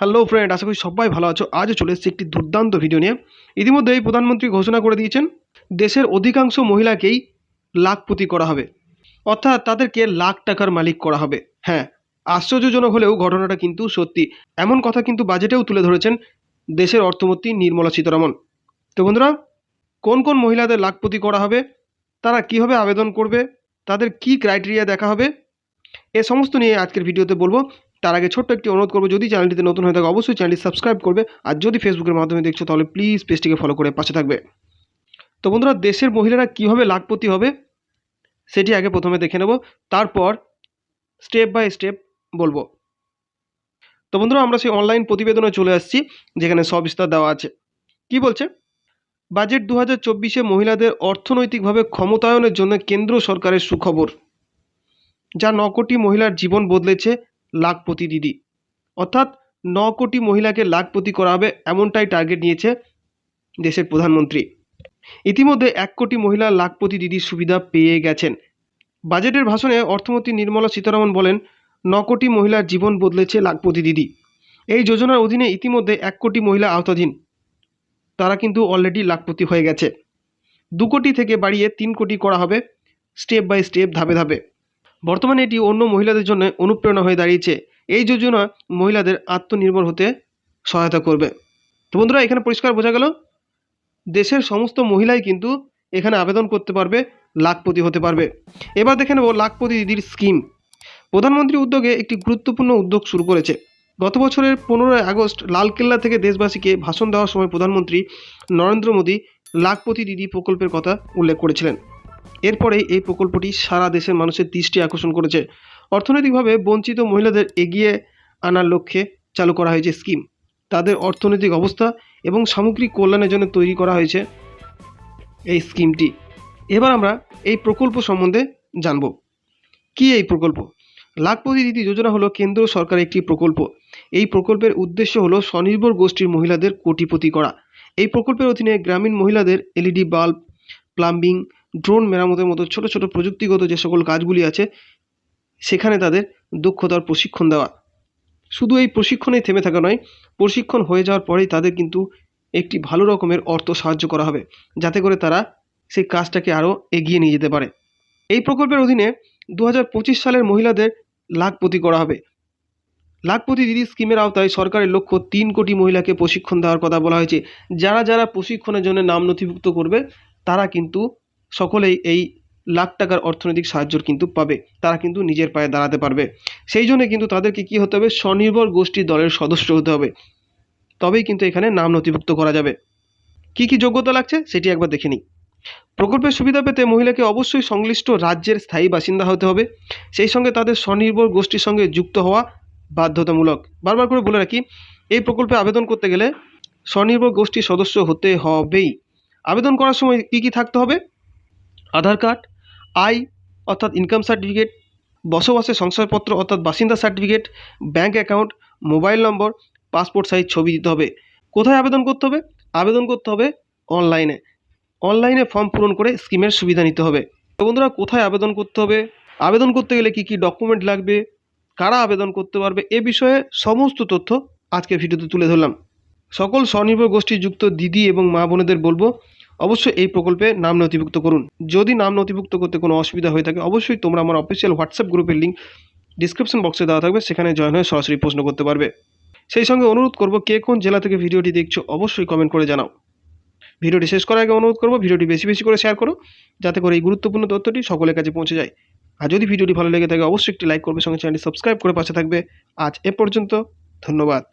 Hello friend আশা করি সবাই ভালো আছো। আজও চলে এসেছি একটি দুর্দান্ত ভিডিও নিয়ে। ইতিমধ্যেই প্রধানমন্ত্রী ঘোষণা করে দিয়েছেন, দেশের অধিকাংশ মহিলাকেই লাখপতি করা হবে। অর্থাৎ তাদেরকে লাখ টাকার মালিক করা হবে। হ্যাঁ আশ্চর্যজনক হলেও ঘটনাটা কিন্তু সত্যি। এমন কথা কিন্তু বাজেটেও তুলে ধরেছেন দেশের অর্থমন্ত্রী নির্মলা সীতারামন। তো বন্ধুরা, কোন কোন মহিলাদের লাখপতি করা হবে, তারা কীভাবে আবেদন করবে, তাদের কি ক্রাইটেরিয়া দেখা হবে, এ সমস্ত নিয়ে আজকের ভিডিওতে বলব। তার আগে ছোট্ট একটি অনুরোধ করব, যদি চ্যানেলটিতে নতুন হয়ে থাকে, অবশ্যই চ্যানেলটি সাবস্ক্রাইব করবে, আর যদি ফেসবুকের মাধ্যমে দেখছ, তাহলে প্লিজ পেজটিকে ফলো করে পাশে থাকবে। তো বন্ধুরা, দেশের মহিলারা কীভাবে লাখপতি হবে, সেটি আগে প্রথমে দেখে নেব, তারপর স্টেপ বাই স্টেপ বলব। তো বন্ধুরা, আমরা সেই অনলাইন প্রতিবেদনে চলে আসছি, যেখানে সবিস্তার দেওয়া আছে। কি বলছে? বাজেট দু হাজার চব্বিশে মহিলাদের অর্থনৈতিকভাবে ক্ষমতায়নের জন্য কেন্দ্র সরকারের সুখবর। যা ন কোটি মহিলার জীবন বদলেছে লাখপতি দিদি। অর্থাৎ ন কোটি মহিলাকে লাখপতি করা হবে এমনটাই টার্গেট নিয়েছে দেশের প্রধানমন্ত্রী। ইতিমধ্যে এক কোটি মহিলা লাখপতি দিদির সুবিধা পেয়ে গেছেন। বাজেটের ভাষণে অর্থমন্ত্রী নির্মলা সীতারামন বলেন, ন কোটি মহিলার জীবন বদলেছে লাখপতি দিদি। এই যোজনার অধীনে ইতিমধ্যে এক কোটি মহিলা আওতাধীন। তারা কিন্তু অলরেডি লাখপতি হয়ে গেছে। দু কোটি থেকে বাড়িয়ে তিন কোটি করা হবে স্টেপ বাই স্টেপ ধাপে ধাপে। বর্তমানে এটি অন্য মহিলাদের জন্য অনুপ্রেরণা হয়ে দাঁড়িয়েছে। এই যোজনা মহিলাদের আত্মনির্ভর হতে সহায়তা করবে। তো বন্ধুরা, এখানে পরিষ্কার বোঝা গেল, দেশের সমস্ত মহিলাই কিন্তু এখানে আবেদন করতে পারবে, লাখপতি হতে পারবে। এবার দেখে নেব লাখপতি দিদির স্কিম। প্রধানমন্ত্রী উদ্যোগে একটি গুরুত্বপূর্ণ উদ্যোগ শুরু করেছে। গত বছরের পনেরোই আগস্ট লালকেল্লা থেকে দেশবাসীকে ভাষণ দেওয়ার সময় প্রধানমন্ত্রী নরেন্দ্র মোদী লাখপতি দিদি প্রকল্পের কথা উল্লেখ করেছিলেন। এরপরে এই প্রকল্পটি সারা দেশের মানুষের দৃষ্টি আকর্ষণ করেছে। অর্থনৈতিকভাবে বঞ্চিত মহিলাদের এগিয়ে আনার লক্ষ্যে চালু করা হয়েছে স্কিম। তাদের অর্থনৈতিক অবস্থা এবং সামগ্রিক কল্যাণের জন্য তৈরি করা হয়েছে এই স্কিমটি। এবার আমরা এই প্রকল্প সম্বন্ধে জানব। কি এই প্রকল্প? লাখপতি দিদি যোজনা হলো কেন্দ্র সরকারের একটি প্রকল্প। এই প্রকল্পের উদ্দেশ্য হলো স্বনির্ভর গোষ্ঠীর মহিলাদের কোটিপতি করা। এই প্রকল্পের অধীনে গ্রামীণ মহিলাদের এলইডি বাল্ব, প্লাম্বিং ড্রোন মেরামতের মতো ছোট ছোট প্রযুক্তিগত যে সকল কাজগুলি আছে, সেখানে তাদের দক্ষতার প্রশিক্ষণ দেওয়া। শুধু এই প্রশিক্ষণেই থেমে থাকা নয়, প্রশিক্ষণ হয়ে যাওয়ার পরেই তাদের কিন্তু একটি ভালো রকমের অর্থ সাহায্য করা হবে, যাতে করে তারা সেই কাজটাকে আরও এগিয়ে নিয়ে যেতে পারে। এই প্রকল্পের অধীনে দু হাজার পঁচিশ সালের মহিলাদের লাখপতি করা হবে। লাখপতি দিদি স্কিমের আওতায় সরকারের লক্ষ্য তিন কোটি মহিলাকে প্রশিক্ষণ দেওয়ার কথা বলা হয়েছে। যারা যারা প্রশিক্ষণের জন্য নাম নথিভুক্ত করবে, তারা কিন্তু সকলেই এই লাখ টাকার অর্থনৈতিক সাহায্য কিন্তু পাবে। তারা কিন্তু নিজের পায়ে দাঁড়াতে পারবে। সেই জন্য কিন্তু তাদেরকে কী হতে হবে? স্বনির্ভর গোষ্ঠী দলের সদস্য হতে হবে। তবেই কিন্তু এখানে নাম নথিভুক্ত করা যাবে। কি কি যোগ্যতা লাগছে সেটি একবার দেখে নিই। প্রকল্পের সুবিধা পেতে মহিলাকে অবশ্যই সংশ্লিষ্ট রাজ্যের স্থায়ী বাসিন্দা হতে হবে। সেই সঙ্গে তাদের স্বনির্ভর গোষ্ঠীর সঙ্গে যুক্ত হওয়া বাধ্যতামূলক। বারবার করে বলে রাখি, এই প্রকল্পে আবেদন করতে গেলে স্বনির্ভর গোষ্ঠীর সদস্য হতে হবেই। আবেদন করার সময় কী কী থাকতে হবে? আধার কার্ড, আই অর্থাৎ ইনকাম সার্টিফিকেট বসবাসের শংসাপত্র অর্থাৎ বাসিন্দা certificate bank account mobile number passport size ছবি দিতে হবে। কোথায় আবেদন করতে হবে? আবেদন করতে হবে অনলাইনে অনলাইনে ফর্ম পূরণ করে স্কিমের সুবিধা নিতে হবে। তো বন্ধুরা, কোথায় আবেদন করতে হবে? আবেদন করতে গেলে কী কী ডকুমেন্ট লাগবে? কারা আবেদন করতে পারবে? এ বিষয়ে সমস্ত তথ্য আজকে ভিডিওতে তুলে ধরলাম। সকল স্বনির্ভর গোষ্ঠী যুক্ত দিদি এবং মা বোনেদের বলব অবশ্যই এই প্রকল্পে নাম নথিভুক্ত করুন। যদি নাম নথিভুক্ত করতে কোনো অসুবিধা হয়ে থাকে, অবশ্যই তোমরা আমার অফিসিয়াল হোয়াটসঅ্যাপ গ্রুপের লিঙ্ক ডিসক্রিপশন বক্সে দেওয়া থাকবে, সেখানে জয়েন হয়ে সরাসরি প্রশ্ন করতে পারবে। সেই সঙ্গে অনুরোধ করব, কে কোন জেলা থেকে ভিডিওটি দেখছ, অবশ্যই কমেন্ট করে জানাও। ভিডিওটি শেষ করার আগে অনুরোধ করব, ভিডিওটি বেশি বেশি করে শেয়ার করো, যাতে করে এই গুরুত্বপূর্ণ তথ্যটি সকলের কাছে পৌঁছে যায়। আর যদি ভিডিওটি ভালো লেগে থাকে, অবশ্যই একটি লাইক করবে, সঙ্গে চ্যানেলটি সাবস্ক্রাইব করে পাশে থাকবে। আজ এ পর্যন্ত, ধন্যবাদ।